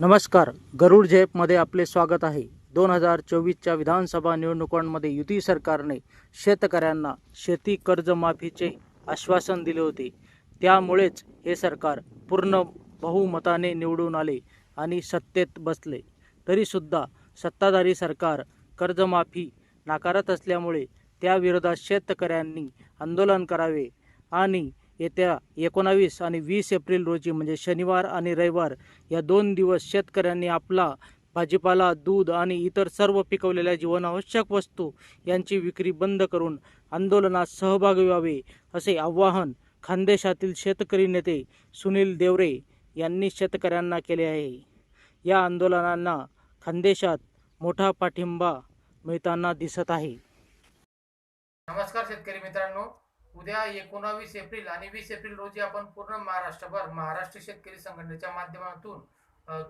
नमस्कार. गरुड झेपमध्ये आपले स्वागत आहे. दोन हजार चोवीसच्या विधानसभा निवडणुकांमध्ये युती सरकारने शेतकऱ्यांना शेती कर्जमाफीचे आश्वासन दिले होते. त्यामुळेच हे सरकार पूर्ण बहुमताने निवडून आले आणि सत्तेत बसले. तरीसुद्धा सत्ताधारी सरकार कर्जमाफी नाकारत असल्यामुळे त्याविरोधात शेतकऱ्यांनी आंदोलन करावे आणि येत्या एकोणावीस आणि वीस एप्रिल रोजी म्हणजे शनिवार आणि रविवार या दोन दिवस शेतकऱ्यांनी आपला भाजीपाला दूध आणि इतर सर्व पिकवलेल्या जीवनावश्यक वस्तू यांची विक्री बंद करून आंदोलनात सहभागी व्हावे असे आवाहन खानदेशातील शेतकरी नेते सुनील देवरे यांनी शेतकऱ्यांना केले आहे. या आंदोलनांना खानदेशात मोठा पाठिंबा मिळताना दिसत आहे. नमस्कार शेतकरी मित्रांनो. उद्या एकोणावीस एप्रिल आणि वीस एप्रिल रोजी आपण पूर्ण महाराष्ट्रभर महाराष्ट्र शेतकरी संघटनेच्या माध्यमातून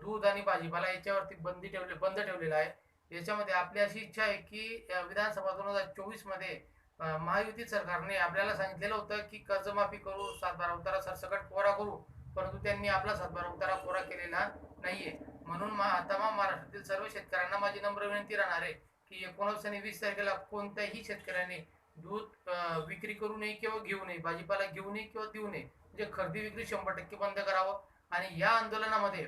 दूध आणि भाजीपाला याच्यावरती बंदी ठेवले बंद ठेवलेला आहे. याच्यामध्ये आपली अशी इच्छा आहे की विधानसभा दोन हजार चोवीसमध्ये महायुती सरकारने आपल्याला सांगितलेलं होतं की कर्जमाफी करू सातबारा उतारा सरसकट कोरा करू परंतु त्यांनी आपला सातबारा उतारा कोरा केलेला नाहीये. म्हणून मा- आता मा- महाराष्ट्रातील सर्व शेतकऱ्यांना माझी नम्र विनंती राहणार आहे की एकोणीस आणि वीस तारखेला कोणत्याही शेतकऱ्याने दूध विक्री करू नये किंवा घेऊ नये भाजीपाला घेऊ नये किंवा देऊ नये म्हणजे खरेदी विक्री शंभर टक्के बंद करावं. आणि या आंदोलनामध्ये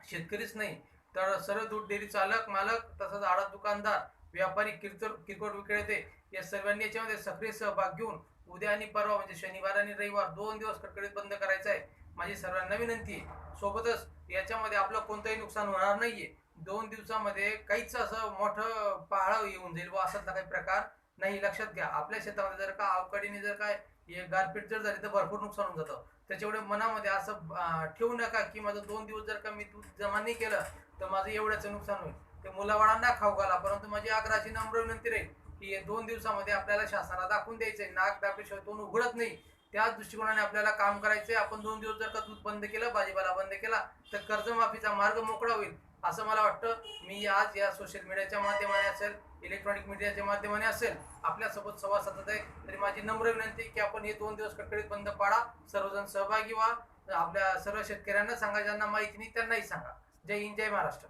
शेतकरीच नाही तर सर्व दूध डेअरी चालक मालक तसंच आडत दुकानदार व्यापारी किरकोळ किरकोळ विक्रेते या सर्वांनी याच्यामध्ये सक्रिय सहभाग घेऊन उद्या आणि परवा म्हणजे शनिवार आणि रविवार दोन दिवस कडकडीत बंद करायचं आहे. माझी सर्वांना विनंती आहे सोबतच याच्यामध्ये आपलं कोणतंही नुकसान होणार नाहीये. दोन दिवसामध्ये काहीच असं मोठं पाहळ येऊन जाईल व असातला काही प्रकार नाही लक्षात घ्या. आपल्या शेतामध्ये जर का अवकाळीने जर काय हे गारपीट जर झाली तर भरपूर नुकसान होऊन जातं. त्याच्यामुळे मनामध्ये असं ठेवू नका की माझं दोन दिवस जर का मी दूध जमा नाही केलं तर माझं एवढ्याचं नुकसान होईल. ते मुलाबाळांना खाऊ घाला परंतु माझी आग्रहाची नम्र विनंती राहील की दोन दिवसामध्ये आपल्याला शासनाला दाखवून द्यायचंय. नाक दाबल्याशिवाय तोंड उघडत नाही. त्याच दृष्टिकोनाने आपल्याला काम करायचंय. आपण दोन दिवस जर का दूध बंद केलं भाजीपाला बंद केला तर कर्जमाफीचा मार्ग मोकळा होईल. असं मला वाटतं. मी आज या सोशल मीडियाच्या माध्यमाने असेल इलेक्ट्रॉनिक मीडियाच्या माध्यमाने असेल आपल्यासोबत संवाद साधत आहे. तरी माझी नम्र विनंती की आपण हे दोन दिवस कडकडीत बंद पाडा. सर्वजण सहभागी व्हा. आपल्या सर्व शेतकऱ्यांना सांगा ज्यांना माहिती नाही त्यांनाही सांगा. जय हिंद जय महाराष्ट्र.